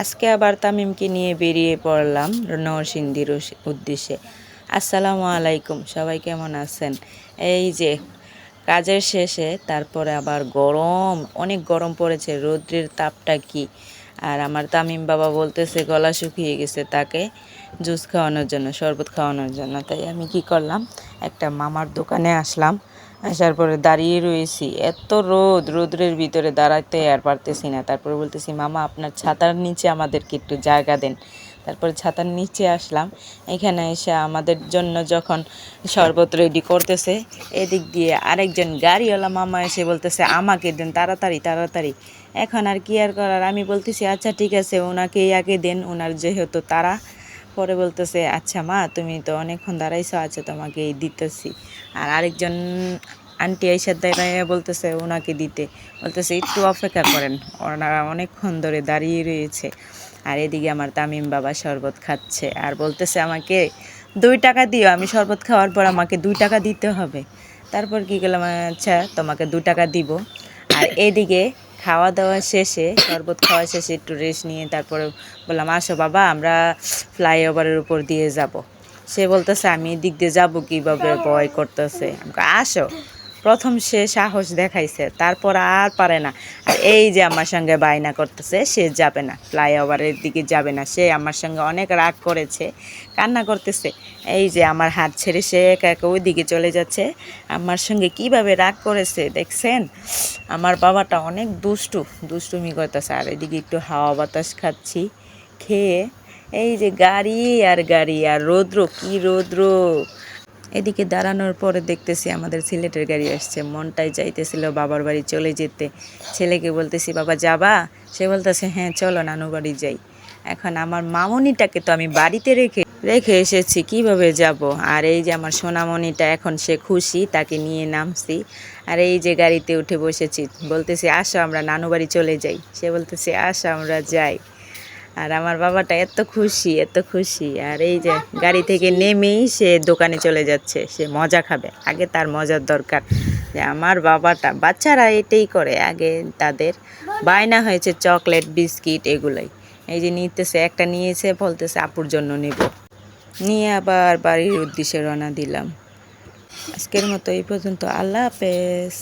আজকে আবার তামিমকে নিয়ে বেরিয়ে পড়লাম নরসিংদির উদ্দেশ্যে। আসসালামু আলাইকুম, সবাই কেমন আছেন? এই যে কাজের শেষে, তারপরে আবার গরম, অনেক গরম পড়েছে, রৌদ্রের তাপটা কি? আর আমার তামিম বাবা বলতেছে, গলা শুকিয়ে গেছে তাকে জুস খাওয়ানোর জন্য, শরবত খাওয়ানোর জন্য। তাই আমি কি করলাম, একটা মামার দোকানে আসলাম। আসার পরে দাঁড়িয়ে রয়েছি। এত রোদ, রোদ্রের ভিতরে দাঁড়াতে আর পারতেছি না। তারপরে বলতেছি, মামা, আপনার ছাতার নিচে আমাদেরকে একটু জায়গা দেন। তারপরে ছাতার নিচে আসলাম। এখানে এসে আমাদের জন্য যখন শরবত রেডি করতেছে, এদিক দিয়ে আরেকজন গাড়িওয়ালা মামা এসে বলতেছে, আমাকে দেন, তাড়াতাড়ি তাড়াতাড়ি। এখন আর কি আর করার? আমি বলতেছি আচ্ছা ঠিক আছে ওনাকেই আগে দেন ওনার যেহেতু তারা পরে বলতেছে আচ্ছা মা, তুমি তো অনেকক্ষণ দাঁড়াইছো আচ্ছা তোমাকে এই দিতেছি। আর আরেকজন আন্টি আইসার দাঁড়াইয়া বলতেছে ওনাকে দিতে। বলতেছে, একটু অপেক্ষা করেন। ওনারা অনেকক্ষণ ধরে দাঁড়িয়ে রয়েছে। আর এদিকে আমার তামিম বাবা শরবত খাচ্ছে। আর বলতেছে আমাকে, দুই টাকা দিও, আমি শরবত খাওয়ার পর আমাকে দুই টাকা দিতে হবে। তারপর কি করলাম আচ্ছা তোমাকে দু টাকা দিব। আর এদিকে খাওয়া দাওয়া শেষে, শরবত খাওয়া শেষে একটু রেস্ট নিয়ে তারপরে বললাম, আসো বাবা, আমরা ফ্লাইওভারের উপর দিয়ে যাব। সে বলতেছে, আমি এদিক দিয়ে যাব কীভাবে? ভয় করতেছে। আসো। প্রথম সে সাহস দেখাইছে, তারপর আর পারে না। আর এই যে আমার সঙ্গে বায়না করতেছে, সে যাবে না, ফ্লাইওভারের দিকে যাবে না। সে আমার সঙ্গে অনেক রাগ করেছে, কান্না করতেছে। এই যে আমার হাত ছেড়ে সে একা একা ওই দিকে চলে যাচ্ছে। আমার সঙ্গে কীভাবে রাগ করেছে, দেখছেন? আমার বাবাটা অনেক দুষ্টু, দুষ্টুমি করতেছে। আর এদিকে একটু হাওয়া বাতাস খাচ্ছি, খেয়ে এই যে গাড়ি আর গাড়ি আর রৌদ্র, কি রৌদ্র! এদিকে দাঁড়ানোর পরে দেখতেছি আমাদের সিলেটের গাড়ি আসছে। মনটাই চাইতেছিল বাবার বাড়ি চলে যেতে। ছেলেকে বলতেছি, বাবা, যাবা? সে বলতেছে হ্যাঁ চলো, নানু বাড়ি যাই। এখন আমার মামনিটাকে তো আমি বাড়িতে রেখে রেখে এসেছি, কীভাবে যাব? আর এই যে আমার সোনামণিটা, এখন সে খুশি, তাকে নিয়ে নামছি। আর এই যে গাড়িতে উঠে বসেছি, বলতেছি, আসো, আমরা নানু বাড়ি চলে যাই। সে বলতেছে, আসো, আমরা যাই। আর আমার বাবাটা এত খুশি এত খুশি। আর এই যে গাড়ি থেকে নেমেই সে দোকানে চলে যাচ্ছে, সে মজা খাবে। আগে তার মজার দরকার যে আমার বাবাটা, বাচ্চারা এটাই করে। আগে তাদের বায়না হয়েছে চকলেট, বিস্কিট এগুলোই। এই যে নিতেছে, একটা নিয়েছে, বলতেছে আপুর জন্য নেব। নিয়ে আবার বাড়ির উদ্দেশ্যে রওনা দিলাম। আজকের মতো এই পর্যন্ত। আল্লাহ হাফেজ।